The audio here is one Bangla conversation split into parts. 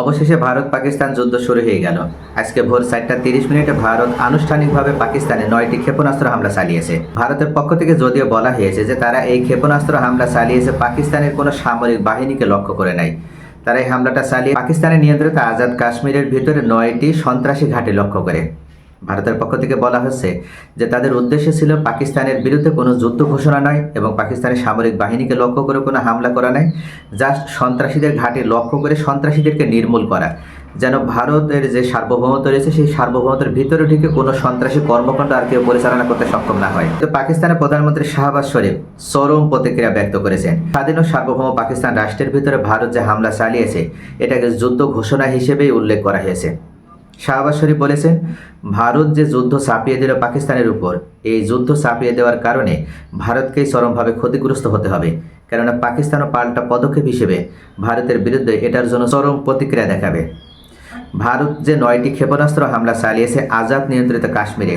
অবশেষে ভারত পাকিস্তান যুদ্ধ শুরু হয়ে গেল। আজকে ভোর চারটা তিরিশ মিনিটে ভারত আনুষ্ঠানিকভাবে পাকিস্তানে নয়টি ক্ষেপণাস্ত্র হামলা চালিয়েছে। ভারতের পক্ষ থেকে যদিও বলা হয়েছে যে তারা এই ক্ষেপণাস্ত্র হামলা চালিয়েছে, পাকিস্তানের কোনো সামরিক বাহিনীকে লক্ষ্য করে নাই। তারা এই হামলাটা চালিয়ে পাকিস্তানের নিয়ন্ত্রিত আজাদ কাশ্মীরের ভিতরে নয়টি সন্ত্রাসী ঘাঁটি লক্ষ্য করে। ভারতের পক্ষ থেকে বলা হচ্ছে যে তাদের উদ্দেশ্য ছিল পাকিস্তানের বিরুদ্ধে কোনো যুদ্ধ ঘোষণা নয় এবং পাকিস্তানের সামরিক বাহিনীকে লক্ষ্য করে কোনো হামলা করা নয়। জাস্ট সন্ত্রাসীদের ঘাটে লক্ষ্য করে সন্ত্রাসীদেরকে নির্মূল করা। যেন ভারতের যে সার্বভৌমত্ব রয়েছে, সেই সার্বভৌমত্বের ভিতরে ঢুকে কোনো সন্ত্রাসী কর্মকাণ্ড আর কেউ পরিচালনা করতে সক্ষম না হয়। তো পাকিস্তানের প্রধানমন্ত্রী শাহবাজ শরীফ চরম প্রতিক্রিয়া ব্যক্ত করেছেন। স্বাধীন ও সার্বভৌম পাকিস্তান রাষ্ট্রের ভিতরে ভারত যে হামলা চালিয়েছে, এটাকে যুদ্ধ ঘোষণা হিসেবেই উল্লেখ করা হয়েছে। শাহবাজ শরীফ বলেছেন, ভারত যে যুদ্ধ চাপিয়ে দিল পাকিস্তানের উপর, এই যুদ্ধ চাপিয়ে দেওয়ার কারণে ভারতকেই চরমভাবে ক্ষতিগ্রস্ত হতে হবে। কেননা পাকিস্তানও পাল্টা পদক্ষেপ হিসেবে ভারতের বিরুদ্ধে এটার জন্য চরম প্রতিক্রিয়া দেখাবে। ভারত যে নয়টি ক্ষেপণাস্ত্র হামলা চালিয়েছে আজাদ নিয়ন্ত্রিত কাশ্মীরে,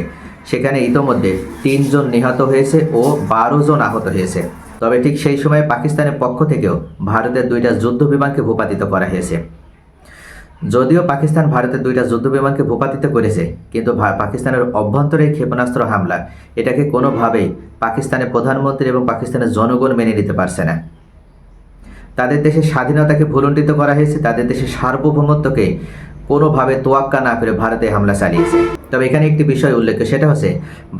সেখানে ইতোমধ্যে তিনজন নিহত হয়েছে ও বারো জন আহত হয়েছে। তবে ঠিক সেই সময় পাকিস্তানের পক্ষ থেকেও ভারতের দুইটা যুদ্ধ বিমানকে ভূপাতিত করা হয়েছে। যদিও পাকিস্তান ভারতের দুইটা যুদ্ধ বিমানকে ভূপাতিত করেছে, কিন্তু পাকিস্তানের অভ্যন্তরে ক্ষেপণাস্ত্র হামলা, এটাকে কোনোভাবেই পাকিস্তানের প্রধানমন্ত্রী এবং পাকিস্তানের জনগণ মেনে নিতে পারছে না। তাদের দেশের স্বাধীনতাকে ভুলণ্ডিত করা হয়েছে, তাদের দেশের সার্বভৌমত্বকে কোনোভাবে তোয়াক্কা না করে ভারতে হামলা চালিয়েছে। তবে এখানে একটি বিষয় উল্লেখ সেটা হচ্ছে,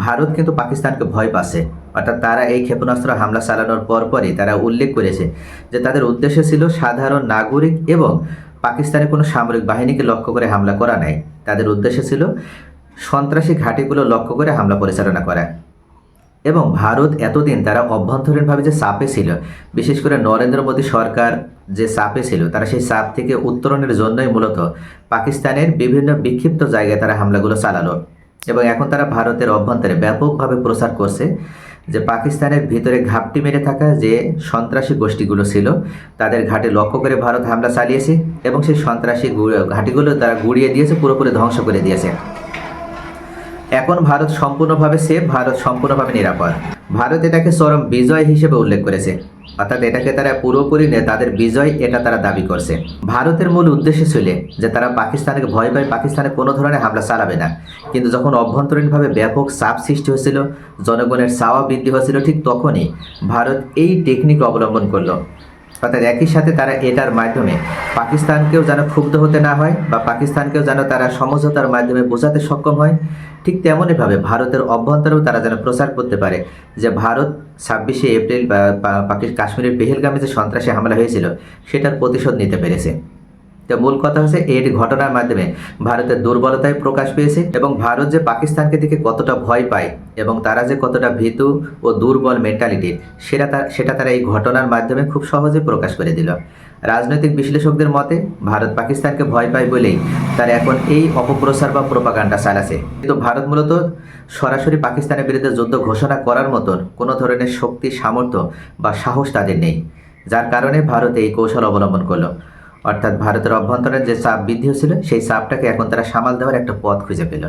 ভারত কিন্তু পাকিস্তানকে ভয় পাচ্ছে। অর্থাৎ তারা এই ক্ষেপণাস্ত্র হামলা চালানোর পরপরই তারা উল্লেখ করেছে যে তাদের উদ্দেশ্য ছিল সাধারণ নাগরিক এবং পাকিস্তানের কোনো সামরিক বাহিনীকে লক্ষ্য করে হামলা করা নাই। তাদের উদ্দেশ্য ছিল সন্ত্রাসী ঘাঁটিগুলো লক্ষ্য করে হামলা পরিচালনা করা। এবং ভারত এতদিন তারা অভ্যন্তরীণভাবে যে চাপে ছিল, বিশেষ করে নরেন্দ্র মোদী সরকার যে চাপে ছিল, তারা সেই চাপ থেকে উত্তরণের জন্যই মূলত পাকিস্তানের বিভিন্ন বিক্ষিপ্ত জায়গায় তারা হামলাগুলো চালালো। এবং এখন তারা ভারতের অভ্যন্তরে ব্যাপকভাবে প্রচার করছে যে পাকিস্তানের ভিতরে ঘাপটি মেরে থাকা যে সন্ত্রাসী গোষ্ঠীগুলো ছিল, তাদের ঘাটে লক্ষ্য করে ভারত হামলা চালিয়েছে এবং সেই সন্ত্রাসী ঘাঁটিগুলো তারা গুড়িয়ে দিয়েছে, পুরোপুরি ধ্বংস করে দিয়েছে। এখন ভারত সম্পূর্ণভাবে সেফ ভারত সম্পূর্ণভাবে নিরাপদ। ভারত এটাকে চরম বিজয় হিসেবে উল্লেখ করেছে। অর্থাৎ এটাকে তারা পুরোপুরি নিয়ে তাদের বিজয় এটা তারা দাবি করছে। ভারতের মূল উদ্দেশ্য ছিল যে তারা পাকিস্তানকে ভয় পায়, পাকিস্তানে কোনো ধরনের হামলা চালাবে না। কিন্তু যখন অভ্যন্তরীণভাবে ব্যাপক চাপ সৃষ্টি হয়েছিল, জনগণের চাওয়া বৃদ্ধি হয়েছিল, ঠিক তখনই ভারত এই টেকনিক অবলম্বন করল। অর্থাৎ একই সাথে তারা এটার মাধ্যমে পাকিস্তানকেও যেন ক্ষুব্ধ হতে না হয় বা পাকিস্তানকেও যেন তারা সমঝোতার মাধ্যমে বোঝাতে সক্ষম হয়, ঠিক তেমনইভাবে ভারতের অভ্যন্তরেও তারা যেন প্রচার করতে পারে যে ভারত ছাব্বিশে এপ্রিল বা কাশ্মীরের পেহেলগামে যে সন্ত্রাসী হামলা হয়েছিল, সেটার প্রতিশোধ নিতে পেরেছে। তো মূল কথা হচ্ছে এই ঘটনার মাধ্যমে ভারতের দুর্বলতায় প্রকাশ পেয়েছে এবং ভারত যে পাকিস্তানকে দিকে কতটা ভয় পায় এবং তারা যে কতটা ভীতু ও দুর্বল মেন্টালিটির সেটা সেটা তারা এই ঘটনার মাধ্যমে খুব সহজে প্রকাশ করে দিল। রাজনৈতিক বিশ্লেষকদের মতে, ভারত পাকিস্তানকে ভয় পায় বলেই তারা এখন এই অপপ্রচার বা প্রোপাগান্ডা চালাছে। কিন্তু ভারত মূলত সরাসরি পাকিস্তানের বিরুদ্ধে যুদ্ধ ঘোষণা করার মতন কোনো ধরনের শক্তি, সামর্থ্য বা সাহস তাদের নেই, যার কারণে ভারত এই কৌশল অবলম্বন করল। অর্থাৎ ভারতের অভ্যন্তরে যে চাপ বৃদ্ধি হয়েছিল, সেই চাপটাকে এখন তারা সামাল দেওয়ার একটা পথ খুঁজে পেল।